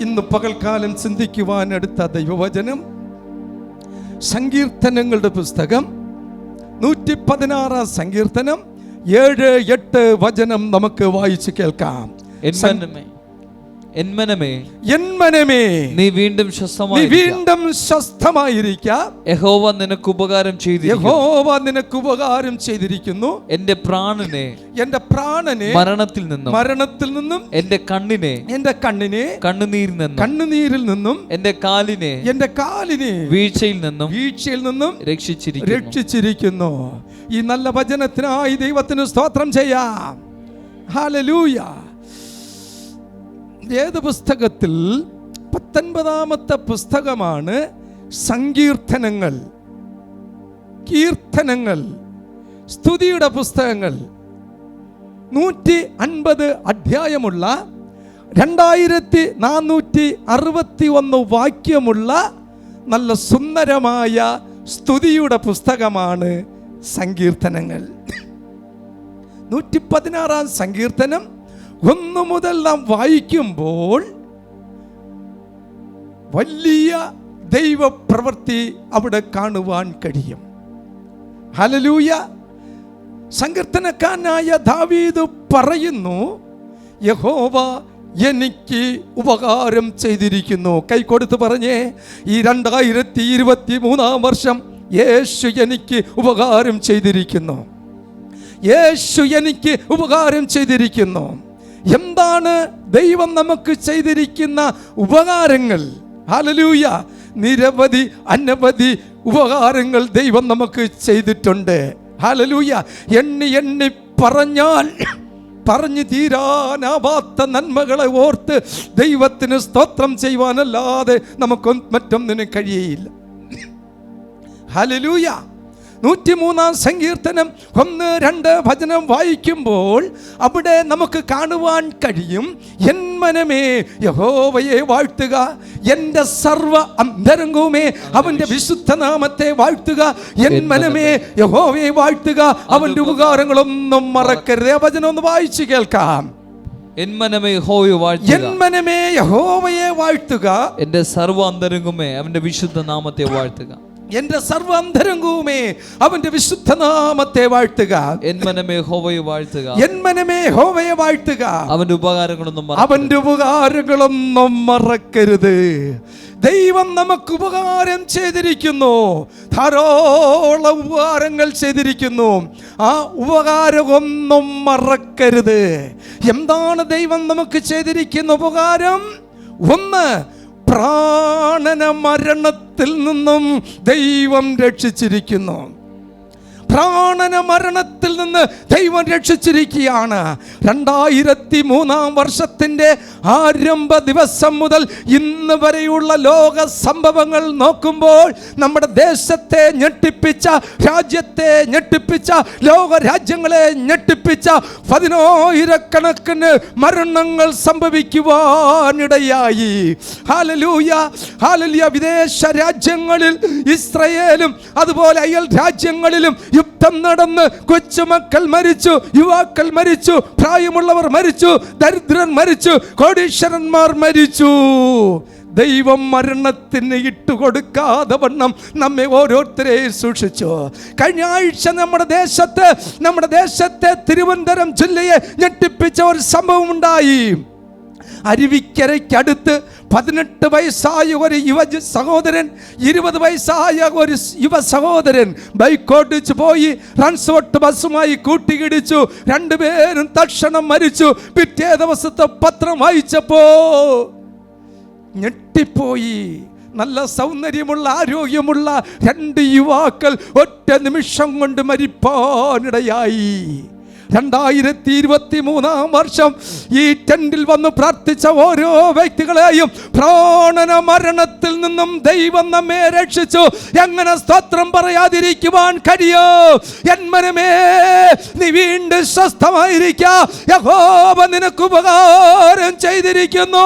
ഇന്ന് പകൽക്കാലം ചിന്തിക്കുവാൻ എടുത്ത ദൈവവചനം സങ്കീർത്തനങ്ങളുടെ പുസ്തകം നൂറ്റി പതിനാറാം സങ്കീർത്തനം ഏഴ് എട്ട് വചനം നമുക്ക് വായിച്ചു കേൾക്കാം. നീ വീണ്ടും നീ വീണ്ടും സ്വസ്ഥമായിരിക്ക യഹോവ നിനക്ക് ഉപകാരം ചെയ്തിരിക്കുന്നു. യഹോവ നിനക്ക് ഉപകാരം ചെയ്തിരിക്കുന്നു. എന്റെ പ്രാണനെ എന്റെ പ്രാണനെ മരണത്തിൽ നിന്നും മരണത്തിൽ നിന്നും എന്റെ കണ്ണിനെ എന്റെ കണ്ണിനെ കണ്ണുനീരിൽ നിന്നും കണ്ണുനീരിൽ നിന്നും എന്റെ കാലിനെ എന്റെ കാലിനെ വീഴ്ചയിൽ നിന്നും വീഴ്ചയിൽ നിന്നും രക്ഷിച്ചിരിക്കുന്നു. രക്ഷിച്ചിരിക്കുന്നു. ഈ നല്ല വചനത്തിനായി ദൈവത്തിന് സ്തോത്രം ചെയ്യാം. ഹാലലൂയ ഏത് പുസ്തകത്തിൽ പത്തൊൻപതാമത്തെ പുസ്തകമാണ് സങ്കീർത്തനങ്ങൾ? കീർത്തനങ്ങൾ. സ്തുതിയുടെ പുസ്തകങ്ങൾ. നൂറ്റി അൻപത് അധ്യായമുള്ള രണ്ടായിരത്തി നാനൂറ്റി അറുപത്തി ഒന്ന് വാക്യമുള്ള നല്ല സുന്ദരമായ സ്തുതിയുടെ പുസ്തകമാണ് സങ്കീർത്തനങ്ങൾ. നൂറ്റി പതിനാറാം സങ്കീർത്തനം ഒന്ന് മുതൽ നാം വായിക്കുമ്പോൾ വലിയ ദൈവപ്രവൃത്തി അവിടെ കാണുവാൻ കഴിയും. ഹലലൂയ സങ്കീർത്തനക്കാരനായ ദാവീദ് പറയുന്നു യഹോവ എനിക്ക് ഉപകാരം ചെയ്തിരിക്കുന്നു. കൈ കൊടുത്ത് പറഞ്ഞേ ഈ രണ്ടായിരത്തി ഇരുപത്തി മൂന്നാം വർഷം യേശു എനിക്ക് ഉപകാരം ചെയ്തിരിക്കുന്നു. യേശു എനിക്ക് ഉപകാരം ചെയ്തിരിക്കുന്നു. എന്താണ് ദൈവം നമുക്ക് ചെയ്തിരിക്കുന്ന ഉപകാരങ്ങൾ? ഹലലൂയ നിരവധി അനവധി ഉപകാരങ്ങൾ ദൈവം നമുക്ക് ചെയ്തിട്ടുണ്ട്. ഹലലൂയ എണ്ണി എണ്ണി പറഞ്ഞാൽ പറഞ്ഞു തീരാനാവാത്ത നന്മകളെ ഓർത്ത് ദൈവത്തിന് സ്തോത്രം ചെയ്യുവാനല്ലാതെ നമുക്ക് മറ്റൊന്നിനും കഴിയയില്ല. ഹലലൂയ നൂറ്റിമൂന്നാം സങ്കീർത്തനം ഒന്ന് രണ്ട് ഭജനം വായിക്കുമ്പോൾ അവിടെ നമുക്ക് കാണുവാൻ കഴിയും എൻ മനമേ യഹോവയെ വാഴ്ത്തുക എന്റെ സർവ അന്തരംഗവുമേ അവന്റെ വിശുദ്ധ നാമത്തെ വാഴ്ത്തുക എൻ മനമേ യഹോവയെ വാഴ്ത്തുക അവന്റെ ഉപകാരങ്ങളൊന്നും മറക്കരുത്. ആ ഭജനം ഒന്ന് വായിച്ചു കേൾക്കാം. യഹോവയെ വാഴ്ത്തുക. എന്റെ സർവ അന്തരംഗമേ അവന്റെ വിശുദ്ധ നാമത്തെ വാഴ്ത്തുക. എന്റെ സർവാന്തരംഗവുമേ അവന്റെ അവന്റെ വിശുദ്ധ നാമത്തെ വാഴ്ത്തുക എന്മനമേ ഹോവയെ വാഴ്ത്തുക. എൻ മനമേ ഹോവയെ വാഴ്ത്തുക. അവന്റെ ഉപകാരങ്ങളൊന്നും അവന്റെ ഉപകാരങ്ങളൊന്നും മറക്കരുത്. ദൈവം നമുക്ക് ഉപകാരം ചെയ്തിരിക്കുന്നു. ധാരോളം ഉപകാരങ്ങൾ ചെയ്തിരിക്കുന്നു. ആ ഉപകാരമൊന്നും മറക്കരുത്. എന്താണ് ദൈവം നമുക്ക് ചെയ്തിരിക്കുന്ന ഉപകാരം? ഒന്ന് പ്രാണന മരണത്തിൽ നിന്നും ദൈവം രക്ഷിച്ചിരിക്കുന്നു. പ്രാണന മരണത്തിൽ നിന്ന് ദൈവം രക്ഷിച്ചിരിക്കുകയാണ്. രണ്ടായിരത്തി മൂന്നാം വർഷത്തിന്റെ ആരംഭ ദിവസം മുതൽ ഇന്ന് വരെയുള്ള ലോക സംഭവങ്ങൾ നോക്കുമ്പോൾ നമ്മുടെ ദേശത്തെ ഞെട്ടിപ്പിച്ച രാജ്യത്തെ ഞെട്ടിപ്പിച്ച ലോക രാജ്യങ്ങളെ ഞെട്ടിപ്പിച്ച പതിനായിരക്കണക്കിന് മരണങ്ങൾ സംഭവിക്കുവാനിടയായി. ഹാലലൂയ ഹാലലിയ വിദേശ രാജ്യങ്ങളിൽ ഇസ്രയേലും അതുപോലെ അയൽ രാജ്യങ്ങളിലും യുദ്ധം നടന്ന് കൊച്ചുമക്കൾ മരിച്ചു യുവാക്കൾ മരിച്ചു പ്രായമുള്ളവർ മരിച്ചു ദരിദ്രൻ മരിച്ചു കോടീശ്വരന്മാർ മരിച്ചു. ദൈവം മരണത്തിന് ഇട്ടുകൊടുക്കാതെ വണ്ണം നമ്മെ ഓരോരുത്തരെയും സൂക്ഷിച്ചു. കഴിഞ്ഞ ആഴ്ച നമ്മുടെ ദേശത്ത് നമ്മുടെ ദേശത്തെ തിരുവനന്തപുരം ജില്ലയെ ഞെട്ടിപ്പിച്ച ഒരു സംഭവം ഉണ്ടായി അരുവിക്കരയ്ക്കടുത്ത് പതിനെട്ട് വയസ്സായ ഒരു യുവ സഹോദരൻ ഇരുപത് വയസ്സായ ഒരു യുവ സഹോദരൻ ബൈക്കോട്ടിച്ച് പോയി റൺസോട്ട് ബസ്സുമായി കൂട്ടിയിടിച്ചു. രണ്ടുപേരും തക്ഷണം മരിച്ചു. പിറ്റേ ദിവസത്തെ പത്രം വായിച്ചപ്പോ ഞെട്ടിപ്പോയി. നല്ല സൗന്ദര്യമുള്ള ആരോഗ്യമുള്ള രണ്ട് യുവാക്കൾ ഒറ്റ നിമിഷം കൊണ്ട് മരിപ്പാനിടയായി. രണ്ടായിരത്തി ഇരുപത്തി മൂന്നാം വർഷം ഈ ടെന്റിൽ വന്ന് പ്രാർത്ഥിച്ച ഓരോ വ്യക്തികളെയും പ്രാണന മരണത്തിൽ നിന്നും ദൈവം നമ്മെ രക്ഷിച്ചു. എങ്ങനെ സ്തോത്രം പറയാതിരിക്കുവാൻ കഴിയോ? എന്മനമേ നീ വീണ്ടും സ്വസ്ഥമായിരിക്ക. യഹോവ നിനക്ക് ഉപകാരം ചെയ്തിരിക്കുന്നു.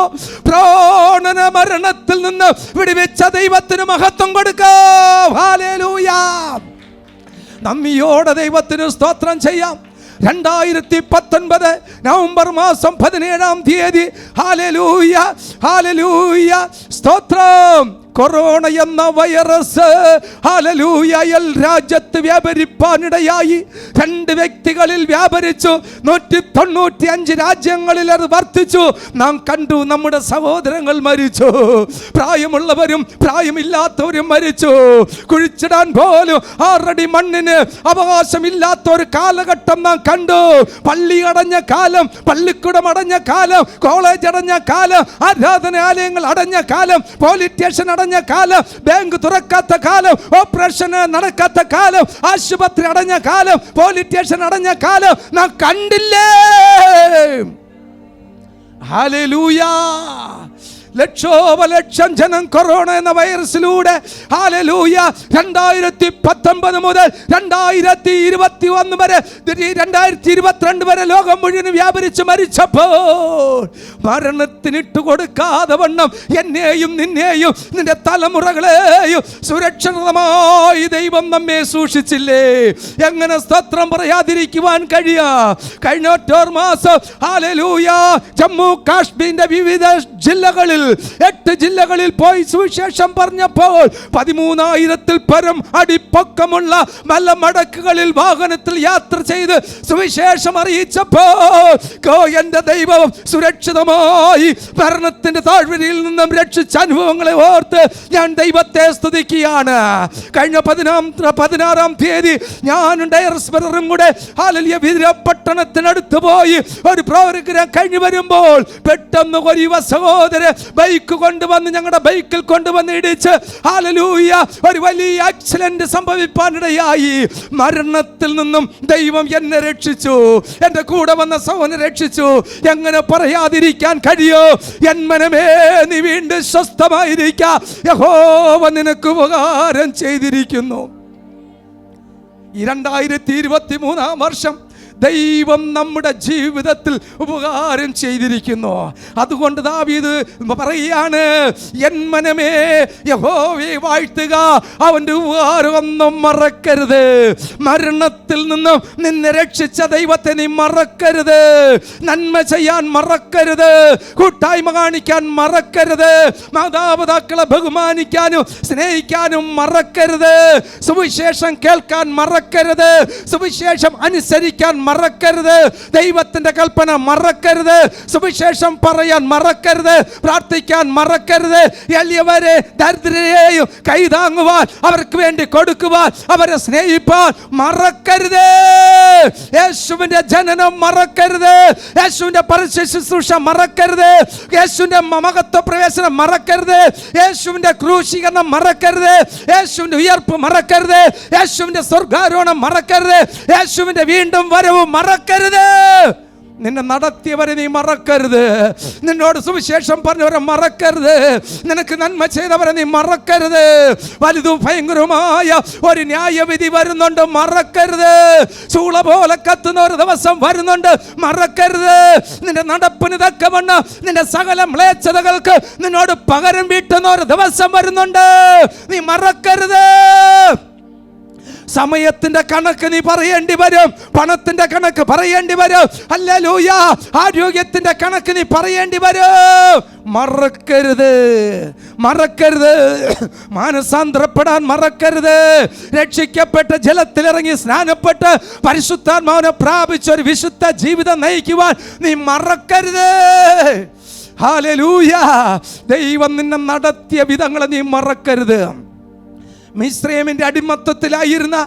പ്രാണന മരണത്തിൽ നിന്ന് വിടിവെച്ച ദൈവത്തിന് മഹത്വം കൊടുക്കാം. നന്ദിയോടെ ദൈവത്തിന് സ്തോത്രം ചെയ്യാം. രണ്ടായിരത്തി പത്തൊൻപത് നവംബർ മാസം പതിനേഴാം തീയതി. ഹാലലൂയ ഹാലലൂയ സ്തോത്രം. കൊറോണ എന്ന വൈറസ് രാജ്യത്ത് വ്യാപരിപ്പാനിടയായി. രണ്ട് വ്യക്തികളിൽ വ്യാപരിച്ചു നൂറ്റി തൊണ്ണൂറ്റി അഞ്ച് രാജ്യങ്ങളിൽ അത് വർദ്ധിച്ചു. നാം കണ്ടു നമ്മുടെ സഹോദരങ്ങൾ മരിച്ചു. പ്രായമുള്ളവരും പ്രായമില്ലാത്തവരും മരിച്ചു. കുഴിച്ചിടാൻ പോലും ആറടി മണ്ണിന് അവകാശമില്ലാത്ത ഒരു കാലഘട്ടം നാം കണ്ടു. പള്ളി അടഞ്ഞ കാലം പള്ളിക്കുടം അടഞ്ഞ കാലം കോളേജ് അടഞ്ഞ കാലം ആരാധനാലയങ്ങൾ അടഞ്ഞ കാലം പോലീസ് സ്റ്റേഷൻ അടഞ്ഞ കാലം ബാങ്ക് തുറക്കാത്ത കാലം ഓപ്പറേഷൻ നടക്കാത്ത കാലം ആശുപത്രി അടഞ്ഞ കാലം പോലീസ് സ്റ്റേഷൻ അടഞ്ഞ കാലം നാം കണ്ടില്ലേ? ഹല്ലേലൂയ ലക്ഷോപലക്ഷം ജനം കൊറോണ എന്ന വൈറസിലൂടെ ഹാലലൂയ രണ്ടായിരത്തി പത്തൊമ്പത് മുതൽ രണ്ടായിരത്തി ഇരുപത്തി ഒന്ന് വരെ രണ്ടായിരത്തി ഇരുപത്തിരണ്ട് വരെ ലോകം മുഴുവൻ വ്യാപരിച്ച് മരിച്ചപ്പോൾ മരണത്തിനിട്ട് കൊടുക്കാതെ വണ്ണം എന്നെയും നിന്നെയും നിന്റെ തലമുറകളെയും സുരക്ഷിതമായി ദൈവം നമ്മെ സൂക്ഷിച്ചില്ലേ? എങ്ങനെ സ്തോത്രം പറയാതിരിക്കുവാൻ കഴിയാ? കഴിഞ്ഞ ഒറ്റോർ മാസം ഹാലലൂയ ജമ്മു കാശ്മീരിന്റെ വിവിധ ജില്ലകളിൽ എട്ട് ജില്ലകളിൽ പോയി സുവിശേഷം പറഞ്ഞപ്പോൾ പതിമൂന്നായിരത്തിൽ പരം അടിപ്പൊക്കമുള്ള മലമടക്കുകളിൽ വാഹനത്തിൽ യാത്ര ചെയ്ത് സുവിശേഷം അറിയിച്ചപ്പോൾ എന്റെ ദൈവം സുരക്ഷിതമായി ഭരണത്തിന്റെ താഴ്വരയിൽ നിന്നും രക്ഷിച്ച അനുഭവങ്ങളെ ഓർത്ത് ഞാൻ ദൈവത്തെ സ്തുതിക്കുകയാണ്. കഴിഞ്ഞ പതിനാം പതിനാറാം തീയതി ഞാനും ഡയറസ്പെറും കൂടെ ഹാലലിയ വിതിരപട്ടണത്തിനടുത്ത് പോയി ഒരു പ്രോഗ്രാം കഴിഞ്ഞു വരുമ്പോൾ പെട്ടെന്ന് ഒരു യുവ സഹോദര ബൈക്ക് കൊണ്ടുവന്ന് ഞങ്ങളുടെ ബൈക്കിൽ കൊണ്ടുവന്ന് ഇടിച്ച്. ഹാലലൂയ ഒരു വലിയ ആക്സിഡന്റ് സംഭവിപ്പാനിടയായി. മരണത്തിൽ നിന്നും ദൈവം എന്നെ രക്ഷിച്ചു. എന്റെ കൂടെ വന്ന സൗനെ രക്ഷിച്ചു. എങ്ങനെ പറയാതിരിക്കാൻ കഴിയോ? എൻ മനമേ നീ വീണ്ടും സ്വസ്ഥമായിരിക്ക. യഹോവ നിനക്ക് ഉപകാരം ചെയ്തിരിക്കുന്നു. ഈ രണ്ടായിരത്തി ഇരുപത്തി മൂന്നാം വർഷം ദൈവം നമ്മുടെ ജീവിതത്തിൽ ഉപകാരം ചെയ്തിരിക്കുന്നു. അതുകൊണ്ട് ദാവീദ് പറയാണ് എൻ മനമേ യഹോവയെ വാഴ്ത്തുക അവന്റെ ഉപകാരമൊന്നും മറക്കരുത്. മരണത്തിൽ നിന്നും നിന്നെ രക്ഷിച്ച ദൈവത്തെ നീ മറക്കരുത്. നന്മ ചെയ്യാൻ മറക്കരുത്. കൂട്ടായ്മ കാണിക്കാൻ മറക്കരുത്. മാതാപിതാക്കളെ ബഹുമാനിക്കാനും സ്നേഹിക്കാനും മറക്കരുത്. സുവിശേഷം കേൾക്കാൻ മറക്കരുത്. സുവിശേഷം അനുസരിക്കാൻ മറക്കരുത്. ദൈവത്തിന്റെ കൽപ്പന മറക്കരുത്. സുവിശേഷം പറയാൻ മറക്കരുത്. പ്രാർത്ഥിക്കാൻ മറക്കരുത്. എളിയവരെ ദരിദ്രരെയും കൈതാങ്ങുവാൻ അവർക്ക് വേണ്ടി കൊടുക്കുവാൻ അവരെ സ്നേഹിപ്പാൻ മറക്കരുത്. യേശുവിന്റെ ജനനം മറക്കരുത്. യേശുവിന്റെ പരസ്യ ശുശ്രൂഷ മറക്കരുത്. യേശുവിന്റെ മമകത്വ പ്രവേശനം മറക്കരുത്. യേശുവിന്റെ ക്രൂശീകരണം മറക്കരുത്. യേശുവിന്റെ ഉയർപ്പ് മറക്കരുത്. യേശുവിന്റെ സ്വർഗാരോഹണം മറക്കരുത്. യേശുവിന്റെ വീണ്ടും വരവ് മറക്കരുത്. നിന്നെ നടത്തിയവരെ നീ മറക്കരുത്. നിന്നോട് സുവിശേഷം പറഞ്ഞവരെ മറക്കരുത്. നിനക്ക് നന്മ ചെയ്തവരെ നീ മറക്കരുത്. വലുതും ഭയങ്കരമായ ഒരു ന്യായവിധി വരുന്നുണ്ട് മറക്കരുത്. ചൂള പോലെ കത്തുന്ന ഒരു ദിവസം വരുന്നുണ്ട് മറക്കരുത്. നിന്റെ നടപ്പിന് തക്കവണ്ണം നിന്റെ സകല മ്ലേച്ഛതകൾക്ക് നിന്നോട് പകരം വീട്ടുന്ന ഒരു ദിവസം വരുന്നുണ്ട്. നീ മറക്കരുത്. സമയത്തിന്റെ കണക്ക് നീ പറയേണ്ടി വരും. പണത്തിന്റെ കണക്ക് പറയേണ്ടി വരും. അല്ല ലൂയ ആരോഗ്യത്തിന്റെ കണക്ക് നീ പറയേണ്ടി വരും. മറക്കരുത്. മറക്കരുത്. മാനസാന്തരപ്പെടാൻ മറക്കരുത്. രക്ഷിക്കപ്പെട്ട ജലത്തിലിറങ്ങി സ്നാനപ്പെട്ട് പരിശുദ്ധാത്മാവിനെ പ്രാപിച്ച ഒരു വിശുദ്ധ ജീവിതം നയിക്കുവാൻ നീ മറക്കരുത്. ഹാലലൂയ ദൈവം നിന്നെ നടത്തിയ വിധങ്ങളെ നീ മറക്കരുത്. മിശ്രയമിന്റെ അടിമത്തത്തിലായിരുന്ന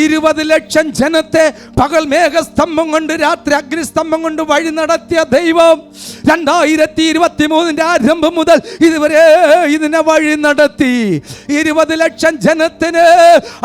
ഇരുപത് ലക്ഷം ജനത്തെ പകൽ മേഘസ്തംഭം കൊണ്ട് രാത്രി അഗ്നിസ്തംഭം കൊണ്ട് വഴി നടത്തിയ ദൈവം രണ്ടായിരത്തി ഇരുപത്തി മൂന്നിന്റെ ആരംഭം മുതൽ ഇതുവരെ ഇതിനെ വഴി നടത്തി. ഇരുപത് ലക്ഷം ജനത്തിന്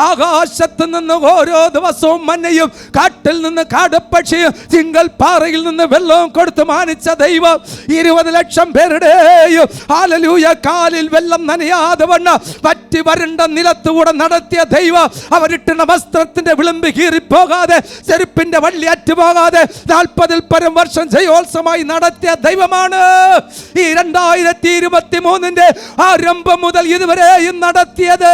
ആകാശത്ത് നിന്ന് ഓരോ ദിവസവും മഞ്ഞയും കാട്ടിൽ നിന്ന് കാടപ്പക്ഷിയും തിങ്കൾ പാറയിൽ നിന്ന് വെള്ളവും കൊടുത്ത് മാനിച്ച ദൈവം ഇരുപത് ലക്ഷം പേരുടെയും ആലലൂയ കാലിൽ വെള്ളം നനയാതെ വണ്ണ പറ്റി വരണ്ട നിലത്ത് അകത്തുകൂടെ നടത്തിയ ദൈവം അവരിട്ടുന്ന വസ്ത്രത്തിന്റെ വിളിമ്പ് കീറിപ്പോകാതെ ചെരുപ്പിന്റെ വള്ളി അറ്റുപോകാതെ നാൽപ്പതിൽ പരം വർഷം ജയോത്സവമായി നടത്തിയ ദൈവമാണ്. ഈ രണ്ടായിരത്തി ഇരുപത്തി മൂന്നിന്റെ ആരംഭം മുതൽ ഇതുവരെയും നടത്തിയത്.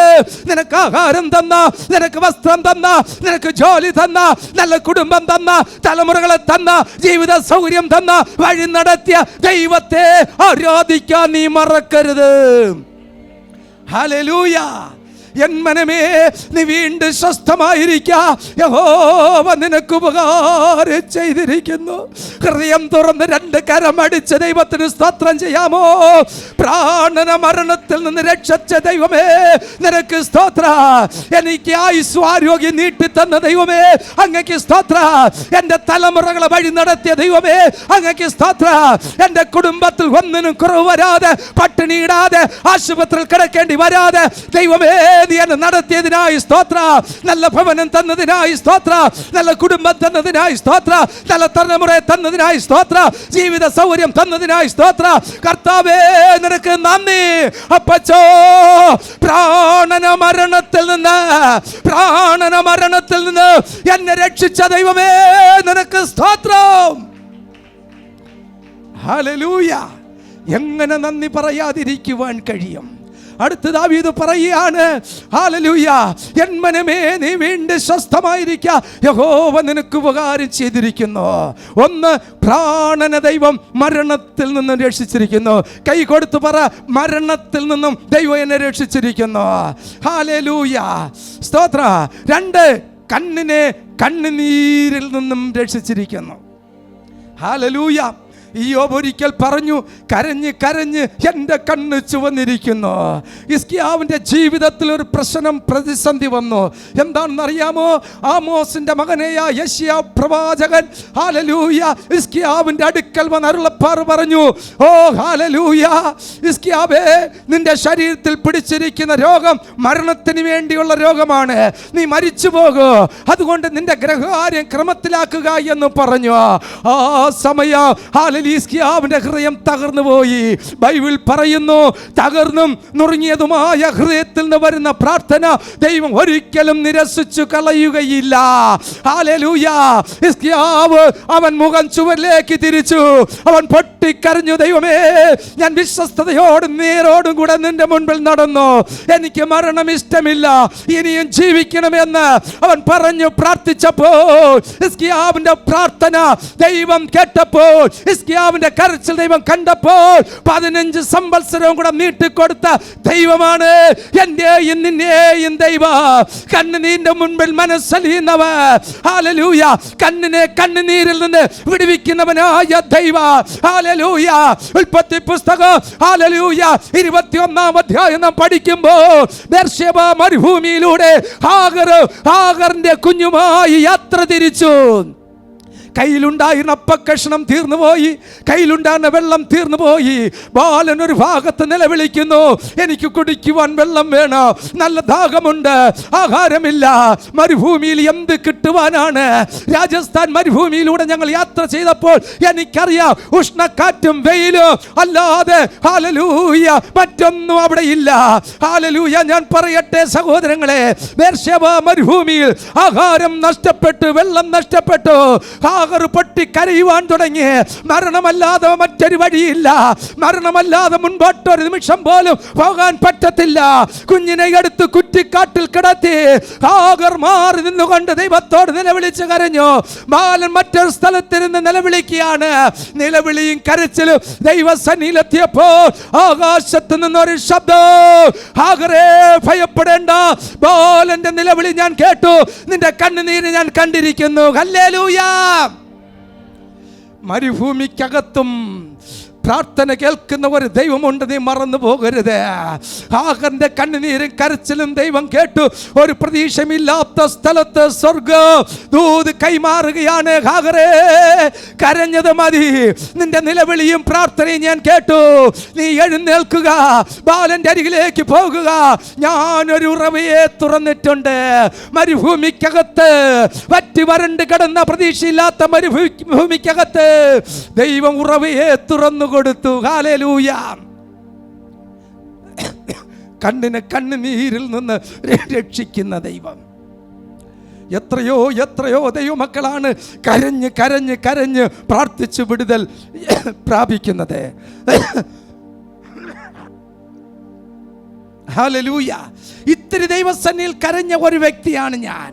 നിനക്ക് ആഹാരം തന്ന നിനക്ക് വസ്ത്രം തന്ന നിനക്ക് ജോലി തന്ന നല്ല കുടുംബം തന്ന തലമുറകളെ തന്ന ജീവിത സൗകര്യം തന്ന വഴി നടത്തിയ ദൈവത്തെ ആരാധിക്കാൻ നീ മറക്കരുത്. ഹല്ലേലൂയ. എൻ മനമേ നീ വീണ്ടും സ്വസ്ഥമായിരിക്ക. യഹോവ നിനക്ക് ഉപകാരം ചെയ്തിരിക്കുന്നു. ഹൃദയം തുറന്ന് രണ്ട് കരമടിച്ച് ദൈവത്തിന് സ്തോത്രം ചെയ്യാമോ? പ്രാണന മരണത്തിൽ നിന്ന് രക്ഷിച്ച ദൈവമേ നിനക്ക് സ്തോത്ര. എനിക്ക് ആയുസ് ആരോഗ്യം നീട്ടി തന്ന ദൈവമേ അങ്ങക്ക് സ്തോത്ര. എന്റെ തലമുറകളെ വഴി നടത്തിയ ദൈവമേ അങ്ങക്ക് സ്തോത്ര. എന്റെ കുടുംബത്തിൽ ഒന്നിനും കുറവ് വരാതെ പട്ടിണിയിടാതെ ആശുപത്രിയിൽ കിടക്കേണ്ടി വരാതെ ദൈവമേ നീ നടത്തിയതിനായി സ്തോത്ര. നല്ല ഭവനം തന്നതിനായി സ്തോത്ര. നല്ല കുടുംബം തന്നതിനായി സ്തോത്ര. നല്ല തലമുറ തന്നതിനായി സ്തോത്ര. ജീവിത സൗകര്യം തന്നതിനായി സ്തോത്ര. കർത്താവേ നിനക്ക് നന്ദി. അപ്പച്ചോ പ്രാണന മരണത്തിൽ നിന്ന് പ്രാണന മരണത്തിൽ നിന്ന് എന്നെ രക്ഷിച്ച ദൈവമേ നിനക്ക് സ്തോത്രം. എങ്ങനെ നന്ദി പറയാതിരിക്കുവാൻ കഴിയും? അടുത്ത ദാവീദ് പറയുകയാണ് ഹാലലൂയ നീ വീണ്ടും സ്വസ്ഥമായിരിക്ക. യഹോവ നിനക്ക് ഉപകാരം ചെയ്തിരിക്കുന്നു. ഒന്ന് പ്രാണന ദൈവം മരണത്തിൽ നിന്നും രക്ഷിച്ചിരിക്കുന്നു. കൈ കൊടുത്തു പറ മരണത്തിൽ നിന്നും ദൈവം എന്നെ രക്ഷിച്ചിരിക്കുന്നു. ഹാലലൂയ. സ്തോത്ര. രണ്ട് കണ്ണിനെ കണ്ണുനീരിൽ നിന്നും രക്ഷിച്ചിരിക്കുന്നു. ഹാലലൂയ. ഈയോബ് ഒരിക്കൽ പറഞ്ഞു കരഞ്ഞ് കരഞ്ഞ് എന്റെ കണ്ണ് ചുവന്നിരിക്കുന്നു. ഇസ്കിയാവിന്റെ ജീവിതത്തിൽ ഒരു പ്രശ്നം പ്രതിസന്ധി വന്നു. എന്താണെന്നറിയാമോ? ആമോസിന്റെ മകനെയ യശിയ പ്രവാചകൻ. ഹാലലൂയ. ഇസ്കിയാവിന്റെ അടുക്കൽ വന്ന് അരുളപ്പാർ പറഞ്ഞു ഓ ഹാലലൂയ. ഇസ്കിയാവേ നിന്റെ ശരീരത്തിൽ പിടിച്ചിരിക്കുന്ന രോഗം മരണത്തിന് വേണ്ടിയുള്ള രോഗമാണ്. നീ മരിച്ചു പോകൂ. അതുകൊണ്ട് നിന്റെ ഗ്രഹകാര്യം ക്രമത്തിലാക്കുക എന്ന് പറഞ്ഞു. ആ സമയം ഹാലലീസ്കിയാവിന്റെ ഹൃദയം തകർന്നു പോയി. ബൈബിൾ പറയുന്നു തകർന്നും നുറുങ്ങിയതുമായ ഹൃദയത്തിൽ നിന്ന് വരുന്ന പ്രാർത്ഥന ദൈവം ഒരിക്കലും നിരസിച്ചു കളയുകയില്ല. അവൻ മുഖം ചുവരിലേക്ക് തിരിച്ചു. അവൻ പൊട്ടിക്കരഞ്ഞു ദൈവമേ ഞാൻ വിശ്വസ്തയോടും നേരോടും കൂടെ നിന്റെ മുൻപിൽ നടന്നു. എനിക്ക് മരണം ഇഷ്ടമില്ല. ഇനിയും ജീവിക്കണമെന്ന് അവൻ പറഞ്ഞു പ്രാർത്ഥിച്ചപ്പോൾ പ്രാർത്ഥന ദൈവം കേട്ടപ്പോൾ ഹിസ്കിയാവിന്റെ കരച്ചിൽ ദൈവം കണ്ടപ്പോൾ പതിനഞ്ച് സംവത്സരവും കൂടെ നീട്ടിക്കൊടുത്ത ദൈവമാണ്. എന്റെയും നിന്നെയും ദൈവ. കണ്ണുനീരിന്റെ മുൻപിൽ മനസ്സലിയുന്നവ. ഹാലലൂയ കണ്ണിനെ കണ്ണുനീരിൽ നിന്ന് വിടുവിക്കുന്നവനായ ദൈവ. ഹാലലൂയ ഉൽപ്പത്തി പുസ്തകം. ഹാലലൂയ ഇരുപത്തിയൊന്നാം അധ്യായം നാം പഠിക്കുമ്പോൾ മരുഭൂമിയിലൂടെ ഹാഗർ ഹാഗറിന്റെ കുഞ്ഞുമായി യാത്ര തിരിച്ചു. കയ്യിലുണ്ടായിരുന്ന അപ്പക്കഷ്ണം തീർന്നുപോയി. കയ്യിലുണ്ടായിരുന്ന വെള്ളം തീർന്നുപോയി. ബാലൻ ഒരു ഭാഗത്ത് നിലവിളിക്കുന്നു. എനിക്ക് കുടിക്കുവാൻ വെള്ളം വേണം? നല്ല ദാഹമുണ്ട്. ആഹാരമില്ല. മരുഭൂമിയിൽ എന്ത് കിട്ടുവാനാണ്? രാജസ്ഥാൻ മരുഭൂമിയിലൂടെ ഞങ്ങൾ യാത്ര ചെയ്തപ്പോൾ എനിക്കറിയാം ഉഷ്ണക്കാറ്റും വെയിലും അല്ലാതെ ഹാലലൂയ മറ്റൊന്നും അവിടെ ഇല്ല. ഹാലലൂയ ഞാൻ പറയട്ടെ സഹോദരങ്ങളെ മരുഭൂമിയിൽ ആഹാരം നഷ്ടപ്പെട്ടു വെള്ളം നഷ്ടപ്പെട്ടു. ഹാഗർ പൊട്ടി കരയുവാൻ തുടങ്ങി. മരണമല്ലാതെ മറ്റൊരു വഴിയില്ല. മരണമല്ലാതെ മുൻപോട്ട് ഒരു നിമിഷം പോലും പോകാൻ പറ്റത്തില്ല. കുഞ്ഞിനെ എടുത്ത് കുറ്റിക്കാട്ടിൽ കിടത്തി ഹാഗർ മാറി നിന്നുകൊണ്ട് ദൈവത്തോട് നിലവിളിച്ച് കരഞ്ഞു. ബാലൻ മറ്റൊരു സ്ഥലത്തിരുന്ന് നിലവിളിക്കുകയാണ്. നിലവിളിയും കരച്ചിലും ദൈവസന്നിയിലെത്തിയപ്പോ ആകാശത്ത് നിന്നൊരു ശബ്ദം ഹാഗറേ ഭയപ്പെടേണ്ട. ബാലന്റെ നിലവിളി ഞാൻ കേട്ടു. നിന്റെ കണ്ണുനീര് ഞാൻ കണ്ടിരിക്കുന്നു. ഹല്ലേലൂയാ. മരുഭൂമിക്കകത്തും പ്രാർത്ഥന കേൾക്കുന്ന ഒരു ദൈവമുണ്ട് നീ മറന്നു പോകരുത്. ആഹറിന്റെ കണ്ണുനീരും കരച്ചിലും ദൈവം കേട്ടു. ഒരു പ്രതീക്ഷമില്ലാത്ത സ്ഥലത്ത് സ്വർഗ ദൂത് കൈമാറുകയാണ് കരഞ്ഞത് മതി. നിന്റെ നിലവിളിയും പ്രാർത്ഥനയും ഞാൻ കേട്ടു. നീ എഴുന്നേൽക്കുക. ബാലന്റെ അരികിലേക്ക് പോകുക. ഞാനൊരു ഉറവയെ തുറന്നിട്ടുണ്ട്. മരുഭൂമിക്കകത്ത് വറ്റി വരണ്ട് കിടന്ന പ്രതീക്ഷയില്ലാത്ത മരുഭൂമിക്കകത്ത് ദൈവം ഉറവയെ തുറന്നു കൊടുത്തു. ഹാലലൂയ കണ്ണിന് കണ്ണുനീരിൽ നിന്ന് രക്ഷിക്കുന്ന ദൈവം. എത്രയോ എത്രയോ ദൈവമക്കളാണ് കരഞ്ഞ് കരഞ്ഞ് കരഞ്ഞ് പ്രാർത്ഥിച്ച് വിടുതൽ പ്രാപിക്കുന്നത്. ഹല്ലേലൂയ. ഇത്തിരി ദൈവസന്നിയിൽ കരഞ്ഞ ഒരു വ്യക്തിയാണ് ഞാൻ.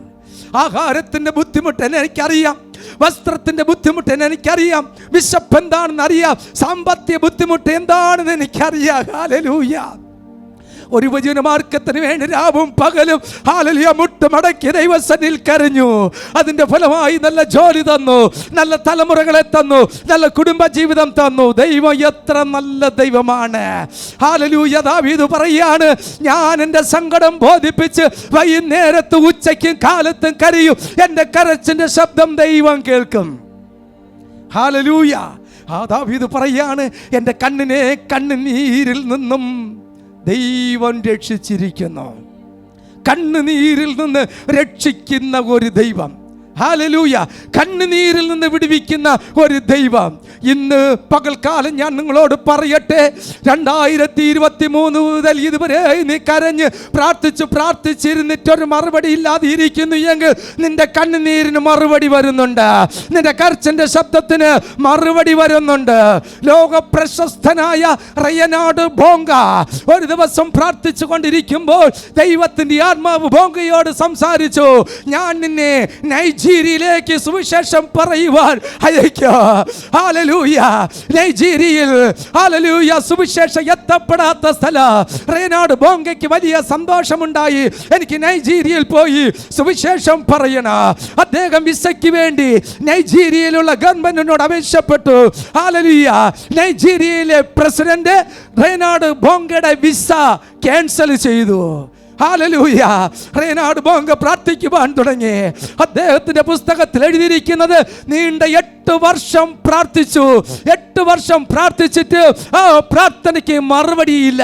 ആഹാരത്തിന്റെ ബുദ്ധിമുട്ട് എന്നെ എനിക്കറിയാം. വസ്ത്രത്തിന്റെ ബുദ്ധിമുട്ട് എനിക്കറിയാം. വിശപ്പ് എന്താണെന്ന് അറിയാം സാമ്പത്തിക ബുദ്ധിമുട്ട് എന്താണെന്ന് എനിക്കറിയാം. ഒരു വചനമാർക്കത്തിന് വേണ്ടി രാവും പകലും ഹാലലിയ മുട്ടുമടക്കി ദൈവസന്നിൽ കരഞ്ഞു. അതിന്റെ ഫലമായി നല്ല ജോലി തന്നു നല്ല തലമുറകളെ തന്നു നല്ല കുടുംബ ജീവിതം തന്നു. ദൈവം എത്ര നല്ല ദൈവമാണ്. ഹാലലൂയ ദാവീദ് പറയാണ് ഞാൻ എന്റെ സങ്കടം ബോധിപ്പിച്ച് വൈകുന്നേരത്ത് ഉച്ചയ്ക്കും കാലത്തും കരയും. എന്റെ കരച്ചിന്റെ ശബ്ദം ദൈവം കേൾക്കും. ഹാലലൂയ ആ പറയാണ് എന്റെ കണ്ണിനെ കണ്ണുനീരിൽ നിന്നും ദൈവം രക്ഷിച്ചിരിക്കുന്നു. കണ്ണുനീരിൽ നിന്ന് രക്ഷിക്കുന്ന ഒരു ദൈവം. ഹാലലൂയ. കണ്ണുനീരിൽ നിന്ന് വിടുവിക്കുന്ന ഒരു ദൈവം. ഇന്ന് പകൽക്കാലം ഞാൻ നിങ്ങളോട് പറയട്ടെ. രണ്ടായിരത്തി ഇരുപത്തി മൂന്ന് മുതൽ ഇതുവരെ നീ കരഞ്ഞ് പ്രാർത്ഥിച്ച് പ്രാർത്ഥിച്ചിരുന്നിട്ടൊരു മറുപടി ഇല്ലാതെ ഇരിക്കുന്നു എങ്കിൽ നിന്റെ കണ്ണുനീരിന് മറുപടി വരുന്നുണ്ട്. നിന്റെ കർച്ചന്റെ ശബ്ദത്തിന് മറുപടി വരുന്നുണ്ട്. ലോക പ്രശസ്തനായ റയനാട് ഭോങ്ക ഒരു ദിവസം പ്രാർത്ഥിച്ചു കൊണ്ടിരിക്കുമ്പോൾ ദൈവത്തിന്റെ ആത്മാവ് ഭോങ്കയോട് സംസാരിച്ചു. ഞാൻ നിന്നെ നൈജീരിയയിലേക്ക് സുവിശേഷം പറയുവാൻ. അയക്കുക ഹാലലൂയ നൈജീരിയയിൽ ഹാലലൂയ സുവിശേഷം എത്തപ്പെടാത്ത സ്ഥല. റേനാട് ബോങ്കയ്ക്ക് വലിയ സന്തോഷമുണ്ടായി. എനിക്ക് നൈജീരിയയിൽ പോയി സുവിശേഷം പറയണ. അദ്ദേഹം വിസയ്ക്ക് വേണ്ടി നൈജീരിയയിലുള്ള ഗവൺമെന്റിനോട് ആവശ്യപ്പെട്ടു ഹാലലൂയ നൈജീരിയയിലെ പ്രസിഡന്റ് റേനാട് ബോങ്കയുടെ വിസ ക്യാൻസൽ ചെയ്തു. ഹാലലൂയ. റേനാട് ബോങ്ക പ്രാർത്ഥിക്കുവാൻ തുടങ്ങി. അദ്ദേഹത്തിന്റെ പുസ്തകത്തിൽ എഴുതിയിരിക്കുന്നത് നീണ്ട എട്ട് വർഷം പ്രാർത്ഥിച്ചു. എട്ട് വർഷം പ്രാർത്ഥിച്ചിട്ട് ആ പ്രാർത്ഥനയ്ക്ക് മറുപടിയില്ല.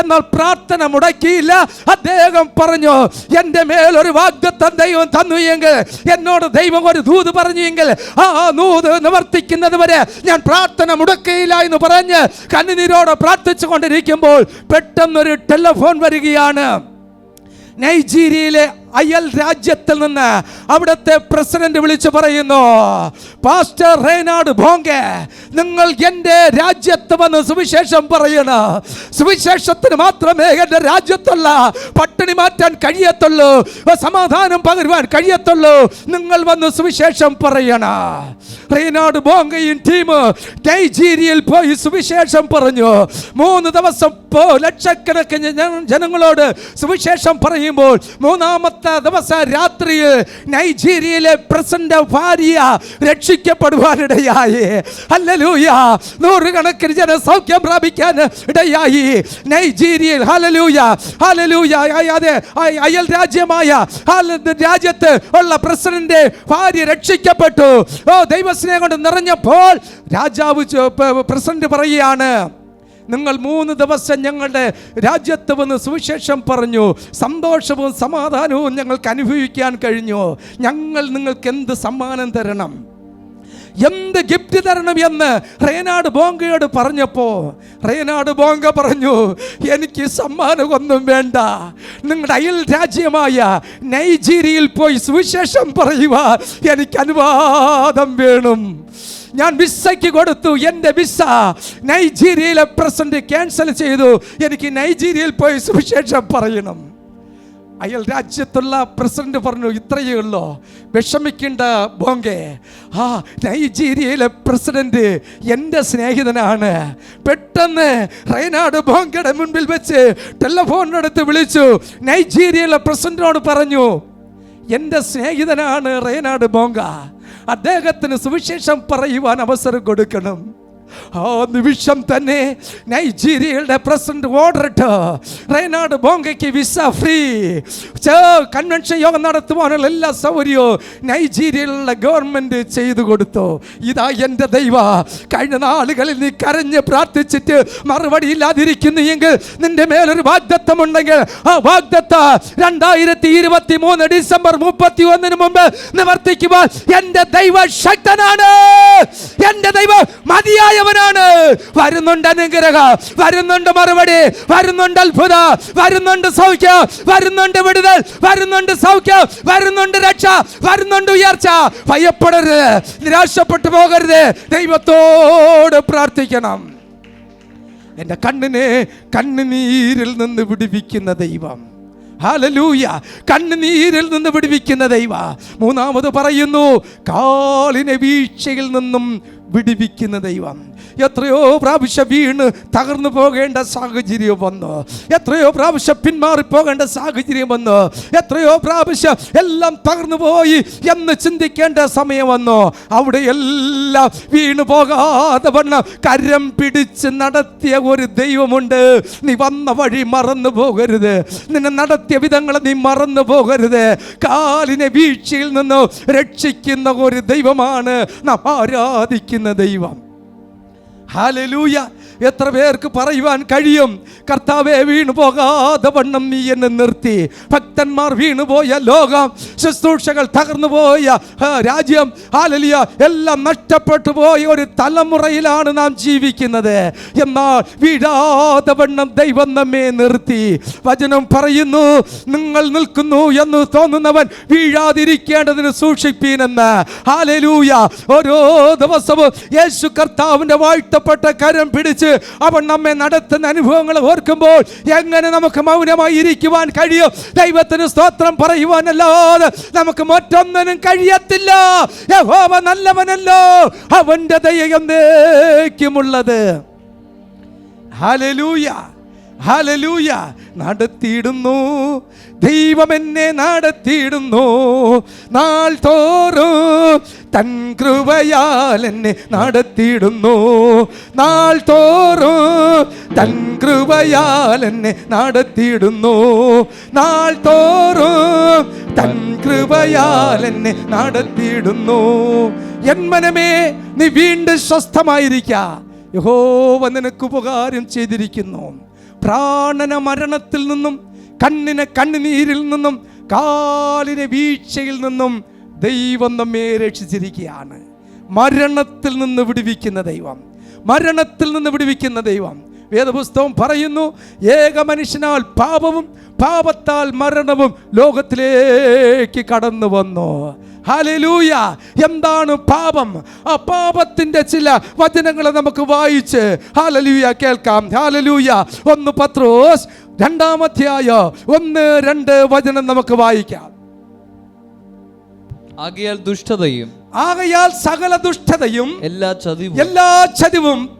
എന്നാൽ പ്രാർത്ഥന മുടക്കിയില്ല. അദ്ദേഹം പറഞ്ഞു എന്റെ മേലൊരു വാഗ്ദത്തം ദൈവം തന്നു എങ്കിൽ എന്നോട് ദൈവം ഒരു ദൂത് പറഞ്ഞു എങ്കിൽ ആ ദൂത് നിവർത്തിക്കുന്നത് വരെ ഞാൻ പ്രാർത്ഥന മുടക്കിയില്ല എന്ന് പറഞ്ഞ് കണ്ണുനീരോടെ പ്രാർത്ഥിച്ചു കൊണ്ടിരിക്കുമ്പോൾ പെട്ടെന്നൊരു ടെലിഫോൺ വരികയാണ്. നൈജീരിയയിലെ അയൽ രാജ്യത്തിൽ നിന്ന് അവിടുത്തെ പ്രസിഡന്റ് വിളിച്ചു പറയുന്നു പാസ്റ്റർ റേനാട് ഭോങ്കെ നിങ്ങൾ എന്റെ രാജ്യത്ത് വന്ന് സുവിശേഷം പറയണം? സുവിശേഷത്തിന് മാത്രമേ എന്റെ രാജ്യത്തുള്ള പട്ടിണി മാറ്റാൻ കഴിയത്തുള്ളൂ സമാധാനം പകരുവാൻ കഴിയത്തുള്ളൂ. നിങ്ങൾ വന്ന് സുവിശേഷം പറയണം? റീനാട് ബോങ്കയും ടീം നൈജീരിയയിൽ പോയി സുവിശേഷം പറഞ്ഞു. മൂന്ന് ദിവസം ലക്ഷക്കണക്കിന് ജനങ്ങളോട് സുവിശേഷം പറയുമ്പോൾ മൂന്നാമത്തെ ദിവസം രാത്രിയിൽ നൈജീരിയയിലെ പ്രസിഡന്റ് ഭാര്യ രക്ഷിക്കപ്പെടുവാനിടയായി. ഹല്ലേലൂയ. നൂറുകണക്കിന് ജന സൗഖ്യം പ്രാപിക്കാൻ ഇടയായി. നൈജീരിയയിൽ ഹലലൂയ ഹലലൂയ അതെ അയൽ രാജ്യമായ രാജ്യത്ത് ഉള്ള പ്രസിഡന്റ് ഭാര്യ രക്ഷിക്കപ്പെട്ടു. ഓ ദൈവസ്നേഹം കൊണ്ട് നിറഞ്ഞപ്പോൾ രാജാവ് പ്രസിഡന്റ് പറയുകയാണ് നിങ്ങൾ മൂന്ന് ദിവസം ഞങ്ങളുടെ രാജ്യത്ത് വന്ന് സുവിശേഷം പറഞ്ഞു. സന്തോഷവും സമാധാനവും ഞങ്ങൾക്ക് അനുഭവിക്കാൻ കഴിഞ്ഞു. ഞങ്ങൾ നിങ്ങൾക്ക് എന്ത് സമ്മാനം തരണം? എന്ത് ഗിഫ്റ്റ് തരണം എന്ന് റേനാട് ബോങ്കയോട് പറഞ്ഞപ്പോ റേനാട് ബോങ്ക പറഞ്ഞു എനിക്ക് സമ്മാനമൊന്നും വേണ്ട. നിങ്ങളുടെ അയൽ രാജ്യമായ നൈജീരിയയിൽ പോയി സുവിശേഷം പറയുക എനിക്ക് അനുവാദം വേണം. ഞാൻ വിസയ്ക്ക് കൊടുത്തു എന്റെ വിസ. നൈജീരിയയിലെ പ്രസിഡന്റ് ക്യാൻസൽ ചെയ്തു. എനിക്ക് നൈജീരിയയിൽ പോയി സുവിശേഷം പറയണം. അയൽ രാജ്യത്തുള്ള പ്രസിഡന്റ് പറഞ്ഞു ഇത്രയേ ഉള്ളോ. വിഷമിക്കേണ്ട ബോങ്കെ ആ നൈജീരിയയിലെ പ്രസിഡന്റ് എന്റെ സ്നേഹിതനാണ്. പെട്ടെന്ന് റൈനാട് ബോങ്കയുടെ മുൻപിൽ വെച്ച് ടെലഫോണിനടുത്ത് വിളിച്ചു. നൈജീരിയയിലെ പ്രസിഡന്റിനോട് പറഞ്ഞു എന്റെ സ്നേഹിതനാണ് റയനാട് ബോങ്ക അദ്ദേഹത്തിന് സുവിശേഷം പറയുവാൻ അവസരം കൊടുക്കണം. ആ നിമിഷം തന്നെ നൈജീരിയയുടെ പ്രസിഡന്റ് ഓർഡറിട്ട് ഇട്ട് ബോംഗയ്ക്ക് വിസ ഫ്രീ. കൺവെൻഷൻ യോഗം നടത്തുവാനുള്ള എല്ലാ സൗകര്യവും നൈജീരിയയിലുള്ള ഗവൺമെന്റ് ചെയ്തു കൊടുത്തു. ഇതാ എന്റെ ദൈവ കഴിഞ്ഞ നാളുകളിൽ നീ കരഞ്ഞ് പ്രാർത്ഥിച്ചിട്ട് മറുപടി ഇല്ലാതിരിക്കുന്നു എങ്കിൽ നിന്റെ മേലൊരു വാഗ്ദത്തം ഉണ്ടെങ്കിൽ ആ വാഗ്ദത്ത രണ്ടായിരത്തി ഇരുപത്തി മൂന്ന് ഡിസംബർ മുപ്പത്തി ഒന്നിന് മുമ്പ് നിവർത്തിക്കുവാൻ എന്റെ ദൈവ ശക്തനാണ് എന്റെ ദൈവം മതിയായ ആയവനാണ് വരുന്നുണ്ട് അനുഗ്രഹ. വരുന്നുണ്ട് മറുപടി. വരുന്നുണ്ട് അത്ഭുത. വരുന്നുണ്ട് സൗഖ്യ. വരുന്നുണ്ട് വിടുതൽ. വരുന്നുണ്ട് സൗഖ്യ. വരുന്നുണ്ട് രക്ഷ. വരുന്നുണ്ട് ഉയർച്ച. ഭയപ്പെടരുത്. നിരാശപ്പെട്ടു പോകരുത്. ദൈവത്തോട് പ്രാർത്ഥിക്കണം. എന്റെ കണ്ണിനെ കണ്ണുനീരിൽ നിന്ന് പിടിപ്പിക്കുന്ന ദൈവം. ഹാലലൂയ കണ്ണുനീരിൽ നിന്ന് പിടിപ്പിക്കുന്ന ദൈവ. മൂന്നാമത് പറയുന്നു കാലിനെ വീഴ്ചയിൽ നിന്നും വിടുവിക്കുന്ന ദൈവം. എത്രയോ പ്രാവശ്യം വീണ് തകർന്നു പോകേണ്ട സാഹചര്യം വന്നു. എത്രയോ പ്രാവശ്യം പിന്മാറി പോകേണ്ട സാഹചര്യം വന്നു. എത്രയോ പ്രാവശ്യം എല്ലാം തകർന്നു പോയി എന്ന് ചിന്തിക്കേണ്ട സമയം വന്നു. അവിടെ എല്ലാം വീണു പോകാതെ വണ്ണം കരം പിടിച്ച് നടത്തിയ ഒരു ദൈവമുണ്ട്. നീ വന്ന വഴി മറന്നു പോകരുത്. നിന്നെ നടത്തിയ വിധങ്ങളെ നീ മറന്നു പോകരുത്. കാലിനെ വീഴ്ചയിൽ നിന്ന് രക്ഷിക്കുന്ന ഒരു ദൈവമാണ്. നാം ആരാധിക്കുന്ന ദൈവം. ഹാലലൂയ എത്ര പേർക്ക് പറയുവാൻ കഴിയും? കർത്താവെ വീണു പോകാതെ വണ്ണം നീ എന്നെ നിർത്തി. ഭക്തന്മാർ വീണുപോയ ലോകം ശുശ്രൂഷകൾ തകർന്നു പോയ രാജ്യം ആലലിയ എല്ലാം നഷ്ടപ്പെട്ടു പോയ ഒരു തലമുറയിലാണ് നാം ജീവിക്കുന്നത്. എന്നാൽ വീഴാതെ വണ്ണം ദൈവം നമ്മെ നിർത്തി. വചനം പറയുന്നു നിങ്ങൾ നിൽക്കുന്നു എന്ന് തോന്നുന്നവൻ വീഴാതിരിക്കേണ്ടതിന് സൂക്ഷിപ്പീനെന്ന്. ഹാലലൂയ ഓരോ ദിവസവും യേശു കർത്താവിന്റെ വാഴ്ത്തപ്പെട്ട കരം പിടിച്ച് അവൻ നമ്മെ നടത്തുന്ന അനുഭവങ്ങൾ ഓർക്കുമ്പോൾ എങ്ങനെ നമുക്ക് മൗനമായി ഇരിക്കുവാൻ കഴിയും? ദൈവത്തിന് സ്തോത്രം പറയുവാനല്ലാതെ നമുക്ക് മറ്റൊന്നിനും കഴിയത്തില്ല. യഹോവ നല്ലവനല്ലോ. അവന്റെ ദയ എന്നേക്കുമുള്ളത്. ഹല്ലേലൂയ. ഹല്ലേലൂയ നടത്തിയിടുന്നു. ദൈവം എന്നെ നടത്തിയിടുന്നു. നാൾ തോറും തൻ കൃപയാൽ എന്നെ നടത്തിയിടുന്നു. നാൾ തോറും തൻ കൃപയാൽ എന്നെ നടത്തിയിടുന്നു. നാൾ തോറും തൻ കൃപയാൽ എന്നെ നടത്തിയിടുന്നു. മനമേ നീ വീണ്ടും സ്വസ്ഥമായിരിക്ക. യഹോവ നിനക്ക് ഉപകാരം ചെയ്തിരിക്കുന്നു. പ്രാണന മരണത്തിൽ നിന്നും കണ്ണിനെ കണ്ണുനീരിൽ നിന്നും കാലിനെ വീഴ്ചയിൽ നിന്നും ദൈവം നമ്മെ രക്ഷിച്ചിരിക്കുകയാണ്. മരണത്തിൽ നിന്ന് വിടുവിക്കുന്ന ദൈവം. മരണത്തിൽ നിന്ന് വിടുവിക്കുന്ന ദൈവം. വേദപുസ്തകം പറയുന്നു ഏക മനുഷ്യനാൽ പാപവും പാപത്താൽ മരണവും ലോകത്തിലേക്ക് കടന്നു വന്നു ഹല്ലേലൂയ എന്താണ് പാപം? ആ പാപത്തിന്റെ ചില വചനങ്ങളെ നമുക്ക് വായിച്ച് ഹാലലൂയ കേൾക്കാം. ഹാലലൂയ. ഒന്ന് പത്രോസ് രണ്ടാമധ്യായ ഒന്ന് രണ്ട് വചനം നമുക്ക് വായിക്കാം. ആകയാൽ ദുഷ്ടതയും ആകയാൽ സകല ദുഷ്ടതയും എല്ലാ ചതിവും എല്ലാ ചതിവും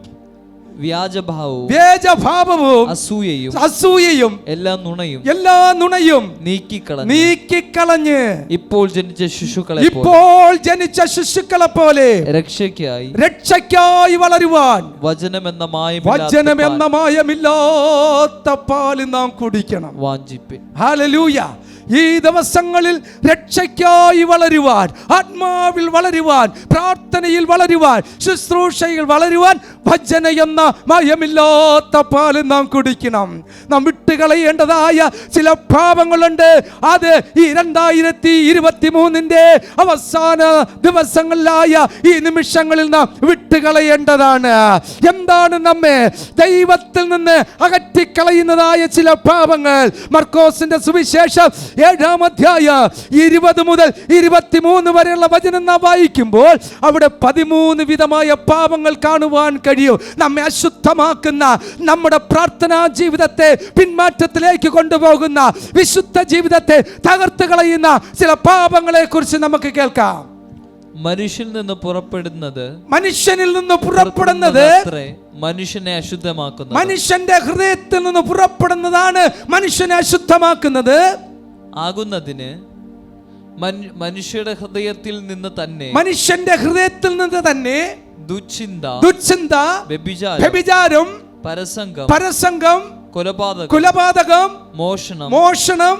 വ്യാജഭാവവും വ്യാജഭാവവും അസൂയയും അസൂയയും എല്ലാ നുണയും എല്ലാ നുണയും നീക്കിക്കളഞ്ഞ് നീക്കിക്കളഞ്ഞ് ഇപ്പോൾ ജനിച്ച ശിശുക്കളെ ഇപ്പോൾ ജനിച്ച ശിശുക്കളെ പോലെ രക്ഷയ്ക്കായി രക്ഷയ്ക്കായി വളരുവാൻ വചനമെന്ന വചനം എന്ന മായമില്ലാത്ത പാൽ നാം കുടിക്കണം. വാഞ്ചിപ്പിൻ. ഹാലലൂയ ഈ ദിവസങ്ങളിൽ രക്ഷയ്ക്കായി വളരുവാൻ ആത്മാവിൽ വളരുവാൻ പ്രാർത്ഥനയിൽ വളരുവാൻ ശുശ്രൂഷയിൽ വളരുവാൻ ഭജന എന്ന മയമില്ലാത്ത പാൽ നാം കുടിക്കണം. നാം വിട്ടുകളയേണ്ടതായ ചില പാപങ്ങളുണ്ട്. അത് ഈ രണ്ടായിരത്തി ഇരുപത്തി മൂന്നിന്റെ അവസാന ദിവസങ്ങളിലായ ഈ നിമിഷങ്ങളിൽ നാം വിട്ടുകളയേണ്ടതാണ് എന്താണ് നമ്മെ ദൈവത്തിൽ നിന്ന് അകറ്റിക്കളയുന്നതായ ചില പാപങ്ങൾ? മർക്കോസിന്റെ സുവിശേഷം ഏഴാം അധ്യായ ഇരുപത് മുതൽ ഇരുപത്തിമൂന്ന് വരെയുള്ള വചനം നാം വായിക്കുമ്പോൾ അവിടെ പതിമൂന്ന് വിധമായ പാപങ്ങൾ കാണുവാൻ കഴിയും. നമ്മെ അശുദ്ധമാക്കുന്ന നമ്മുടെ പ്രാർത്ഥനാ ജീവിതത്തെ പിന്മാറ്റത്തിലേക്ക് കൊണ്ടുപോകുന്ന വിശുദ്ധ ജീവിതത്തെ തകർത്ത് കളയുന്ന ചില പാപങ്ങളെ കുറിച്ച് നമുക്ക് കേൾക്കാം. മനുഷ്യനിൽ നിന്ന് പുറപ്പെടുന്നത് മനുഷ്യനിൽ നിന്ന് പുറപ്പെടുന്നത് മനുഷ്യനെ അശുദ്ധമാക്കുന്നത്. മനുഷ്യന്റെ ഹൃദയത്തിൽ നിന്ന് പുറപ്പെടുന്നതാണ് മനുഷ്യനെ അശുദ്ധമാക്കുന്നത്. ആകുന്നതിന് മനുഷ്യരുടെ ഹൃദയത്തിൽ നിന്ന് തന്നെ മനുഷ്യന്റെ ഹൃദയത്തിൽ നിന്ന് തന്നെ ദുശ്ചിന്ത ദുശ്ചിന്ത വ്യഭിചാരം പരസംഗം പരസംഗം കൊലപാതകം കൊലപാതകം മോഷണം മോഷണം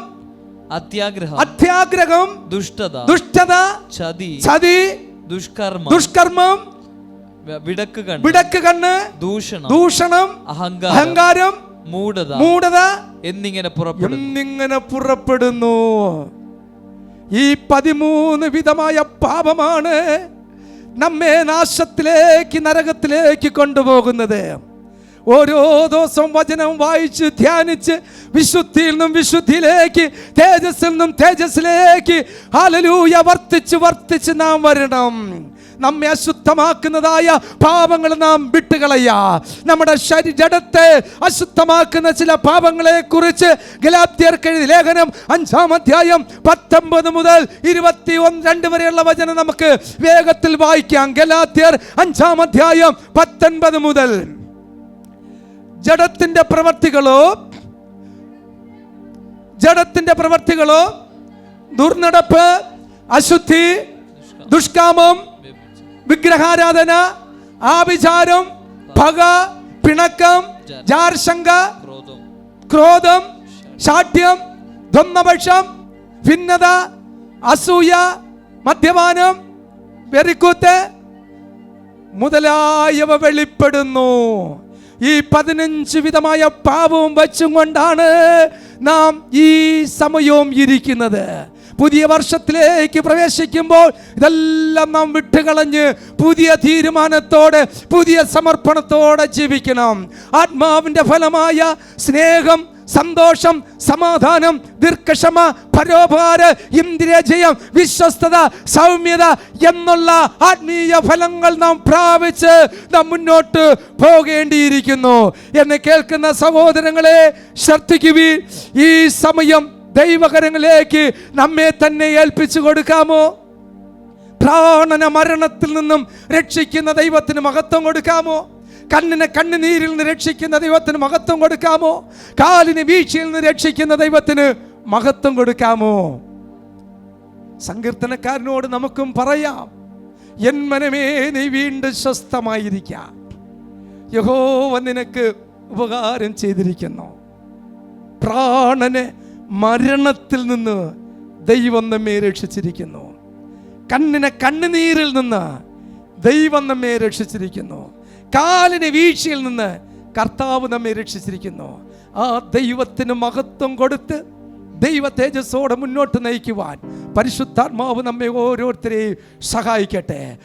അത്യാഗ്രഹം അത്യാഗ്രഹം ദുഷ്ടത ദുഷ്ടത ചതി ചതി ദുഷ്കർമ്മം ദുഷ്കർമ്മം വിടക്ക് കണ്ണ് വിടക്ക് കണ്ണ് ദൂഷണം ദൂഷണം അഹങ്കാരം അഹങ്കാരം മൂഢത മൂഢത എന്നിങ്ങനെ എന്നിങ്ങനെ പുറപ്പെടുന്നു. ഈ പതിമൂന്ന് വിധമായ പാപമാണ് നമ്മെ നാശത്തിലേക്ക് നരകത്തിലേക്ക് കൊണ്ടുപോകുന്നത്. ഓരോ ദിവസവും വചനം വായിച്ച് ധ്യാനിച്ച് വിശുദ്ധിയിൽ നിന്നും വിശുദ്ധിയിലേക്ക് തേജസ്സിൽ നിന്നും തേജസ്സിലേക്ക് ഹാലലൂയ വർത്തിച്ച് വർത്തിച്ച് നാം വരണം. നമ്മെ അശുദ്ധമാക്കുന്നതായ പാപങ്ങൾ നാം വിട്ടുകളയ. നമ്മുടെ ശരി ജഡത്തെ അശുദ്ധമാക്കുന്ന ചില പാപങ്ങളെ കുറിച്ച് ഗലാത്യർക്കെഴുതി ലേഖനം അഞ്ചാം അധ്യായം പത്തൊമ്പത് മുതൽ ഇരുപത്തി ഒന്ന് രണ്ട് വരെയുള്ള വചനം നമുക്ക് വേഗത്തിൽ വായിക്കാം. ഗലാത്യർ അഞ്ചാം അധ്യായം പത്തൊൻപത് മുതൽ. ജഡത്തിന്റെ പ്രവർത്തികളോ ജഡത്തിന്റെ പ്രവർത്തികളോ ദുർനടപ്പ് അശുദ്ധി ദുഷ്കാമം വിഗ്രഹാരാധന ആഭിചാരം പക പിണക്കം ജാർശങ്ക ക്രോധം ശാഠ്യം ദ്വന്ദ്പക്ഷം ഭിന്നത അസൂയ മദ്യപാനം വെറിക്കൂത്ത് മുതലായവ വെളിപ്പെടുന്നു. ഈ പതിനഞ്ച് വിധമായ പാപവും വച്ചും കൊണ്ടാണ് നാം ഈ സമയവും ഇരിക്കുന്നത്. പുതിയ വർഷത്തിലേക്ക് പ്രവേശിക്കുമ്പോൾ ഇതെല്ലാം നാം വിട്ടുകളഞ്ഞ് പുതിയ തീരുമാനത്തോടെ പുതിയ സമർപ്പണത്തോടെ ജീവിക്കണം. ആത്മാവിന്റെ ഫലമായ സ്നേഹം സന്തോഷം സമാധാനം ദീർഘക്ഷമ പരോപാര ഇന്ദ്രിയജയം വിശ്വസ്തത സൗമ്യത എന്നുള്ള ആത്മീയ ഫലങ്ങൾ നാം പ്രാപിച്ച് നാം മുന്നോട്ട് പോകേണ്ടിയിരിക്കുന്നു. എന്ന് കേൾക്കുന്ന സഹോദരങ്ങളെ ശ്രദ്ധിക്കുവീ ഈ സമയം ദൈവകരങ്ങളിലേക്ക് നമ്മെ തന്നെ ഏൽപ്പിച്ചു കൊടുക്കാമോ? പ്രാണന മരണത്തിൽ നിന്നും രക്ഷിക്കുന്ന ദൈവത്തിന് മഹത്വം കൊടുക്കാമോ? കണ്ണിനെ കണ്ണുനീരിൽ നിന്ന് രക്ഷിക്കുന്ന ദൈവത്തിന് മഹത്വം കൊടുക്കാമോ? കാലിന് വീഴ്ചയിൽ നിന്ന് രക്ഷിക്കുന്ന ദൈവത്തിന് മഹത്വം കൊടുക്കാമോ? സങ്കീർത്തനക്കാരനോട് നമുക്കും പറയാം എൻ മനമേ നീ വീണ്ടും സ്വസ്ഥമായിരിക്കാം. യഹോവ നിനക്ക് ഉപകാരം ചെയ്തിരിക്കുന്നു. പ്രാണനെ മരണത്തിൽ നിന്ന് ദൈവം നമ്മെ രക്ഷിച്ചിരിക്കുന്നു. കണ്ണിനെ കണ്ണുനീരിൽ നിന്ന് ദൈവം നമ്മെ രക്ഷിച്ചിരിക്കുന്നു. കാലിനെ വീഴ്ചയിൽ നിന്ന് കർത്താവ് നമ്മെ രക്ഷിച്ചിരിക്കുന്നു. ആ ദൈവത്തിന് മഹത്വം കൊടുത്ത് ദൈവ തേജസ്സോടെ മുന്നോട്ട് നയിക്കുവാൻ പരിശുദ്ധാത്മാവ് നമ്മെ ഓരോരുത്തരെയും സഹായിക്കട്ടെ.